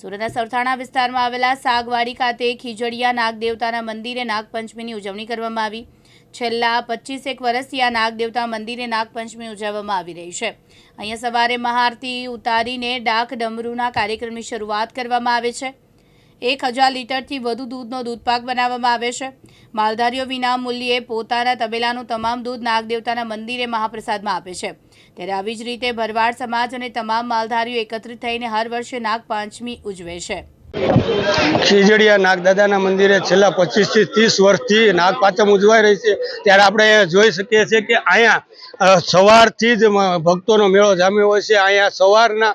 સુરતના સરથાણા વિસ્તારમાં આવેલા સાગવાડી ખાતે ખીજડીયા નાગદેવતાના મંદિરે નાગપંચમીની ઉજવણી કરવામાં આવી. છેલ્લા પચીસેક વર્ષથી આ નાગદેવતા મંદિરે નાગપંચમી ઉજવવામાં આવી રહી છે. અહીંયા સવારે મહાઆરતી ઉતારીને ડાક ડમરૂના કાર્યક્રમની શરૂઆત કરવામાં આવે છે. એક હજાર લીટરથી વધુ દૂધનો દૂધપાક બનાવવામાં આવે છે. માલધારીઓ વિના મૂલ્યે પોતાના તબેલાનું તમામ દૂધ નાગદેવતાના મંદિરે મહાપ્રસાદમાં આપે છે. ત્યારે આવી જ રીતે ભરવાડ સમાજ અને તમામ માલધારીઓ એકત્રિત થઈને હર વર્ષે નાગપાંચમી ઉજવે છે. ખીજડીયા નાગદાદાના મંદિરે છેલ્લા પચીસથી ત્રીસ વર્ષથી નાગપાચમ ઉજવાઈ રહી છે. ત્યારે આપણે જોઈ શકીએ છીએ કે અહીંયા સવારથી જ ભક્તોનો મેળો જામ્યો હોય છે. અહીંયા સવારના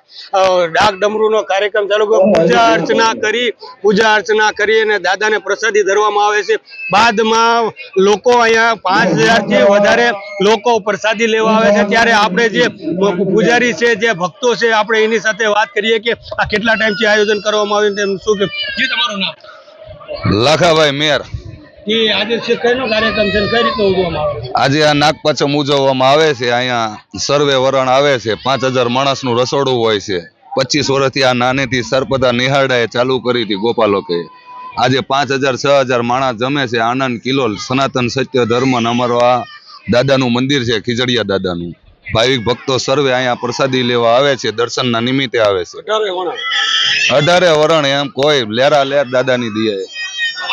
ડાક ડમરૂનો કાર્યક્રમ ચાલુ પૂજા અર્ચના કરી, પૂજા અર્ચના કરી અને દાદાને પ્રસાદી ધરવામાં આવે છે. બાદમાં લોકો અહીંયા પાંચ હજારથી વધારે લોકો પ્રસાદી લેવા આવે છે. ત્યારે આપણે જે પૂજારી છે, જે ભક્તો છે, આપણે એની સાથે વાત કરીએ કે આ કેટલા ટાઈમથી આયોજન કરવામાં આવ્યું તેમ શું કે જી તમારું નામ? લાખાભાઈ મેર. આજે છે કઈનો કાર્યક્રમ છે કઈ રીતે ઉજવવામાં આવે આજે આ નાગપંચમ ઉજવવામાં આવે છે અહીંયા સર્વે વરણ આવે છે પાંચ હજાર માણસનું રસોડું હોય છે. પચીસ વર્ષથી આ નાનેથી સરપદા નિહાળાએ ચાલુ કરી હતી ગોપાલોકે. આજે પાંચ હજાર છ હજાર માણસ જમે છે આનંદ કિલોલ સનાતન સત્ય ધર્મ અમારો આ દાદાનું મંદિર છે ખીજડીયા દાદાનું. ભાવિક ભક્તો સર્વે અહીંયા પ્રસાદી લેવા આવે છે દર્શનના નિમિત્તે આવે છે. અઢારે વરણ. એમ કોઈ લેરા લેર દાદાની દિયાએ.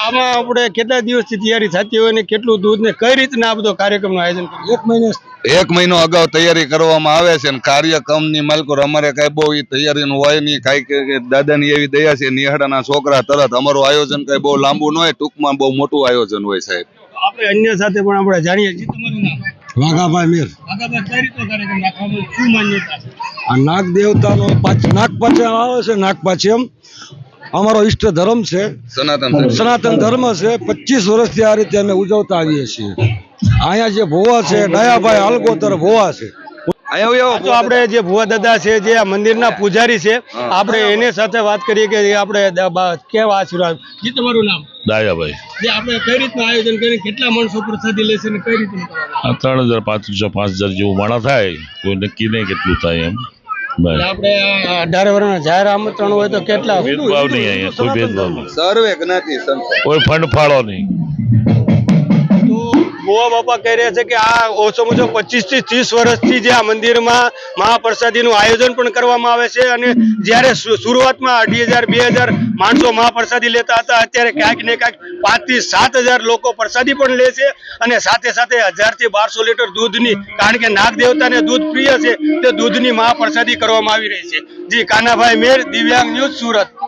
આમાં આપણે કેટલા દિવસથી તૈયારી થતી હોય ને કેટલું દૂધ ને કઈ રીતના આ બધો કાર્યક્રમનું આયોજન એક મહિને. એક મહિનો અગાઉ તૈયારી કરવામાં આવે છે અને કાર્યક્રમની માલકો અમારે કઈ બહુ તૈયારી તૈયારીનું હોય નહીં કાંઈ દાદાની એવી દયા છે નિહાળાના છોકરા તરત અમારું આયોજન કઈ બહુ લાંબુ ન હોય ટૂંકમાં બહુ મોટું આયોજન હોય સાહેબ. આપણે અન્ય સાથે પણ આપણે જાણીએ છીએ. તમારું નામ? વાઘાભાઈ મીર. આ નાગ દેવતાનો પાંચ નાગ પાંચમ આવે છે નાગ એમ. અમારો ઈષ્ટ ધર્મ છે. સનાતન ધર્મ. છે. પચીસ વર્ષથી આ રીતે અમે ઉજવતા આવીએ છીએ. અહીંયા જે ભોવા છે દયાભાઈ હાલગોતર ભોવા છે. તો આપણે જે ભુવા દાદા છે જે આ મંદિરના પૂજારી છે આપણે એની સાથે વાત કરીએ કે આપણે કેવા આશીર્વાદ. જી તમારું નામ? દાયાભાઈ. જે આપણે કઈ રીતનું આયોજન કરી કેટલા માણસો પ્રસાદી લેશે ને કઈ રીતનું ત્રણ આ ત્રણ હજાર પાંચ હજાર જેવું માણા થાય કોઈ નક્કી નહીં કેટલું થાય એમ. બસ. આપણે અઢાર વર્ષના જાહેર આમંત્રણ હોય તો કેટલા? ભેદભાવ નહીં અહીંયા કોઈ ભેદભાવ નહીં. સર્વે જ્ઞાતિ કોઈ ફંડ ફાળો નહીં. ભુવા બાપા કહી રહ્યા છે કે આ ઓછામાં ઓછો પચીસથી ત્રીસ વર્ષથી જે આ મંદિરમાં મહાપ્રસાદીનું આયોજન પણ કરવામાં આવે છે અને જ્યારે શરૂઆતમાં અઢી હજાર, બે હજાર માણસો મહાપ્રસાદી લેતા હતા, અત્યારે ક્યાંક ને ક્યાંક પાંચથી સાત હજાર લોકો પ્રસાદી પણ લે છે અને સાથે સાથે હજારથી બારસો લીટર દૂધની, કારણ કે નાગ દેવતાને દૂધ પ્રિય છે, તે દૂધની મહાપ્રસાદી કરવામાં આવી રહી છે. જી, કાનાભાઈ મેર, દિવ્યાંગ ન્યૂઝ સુરત.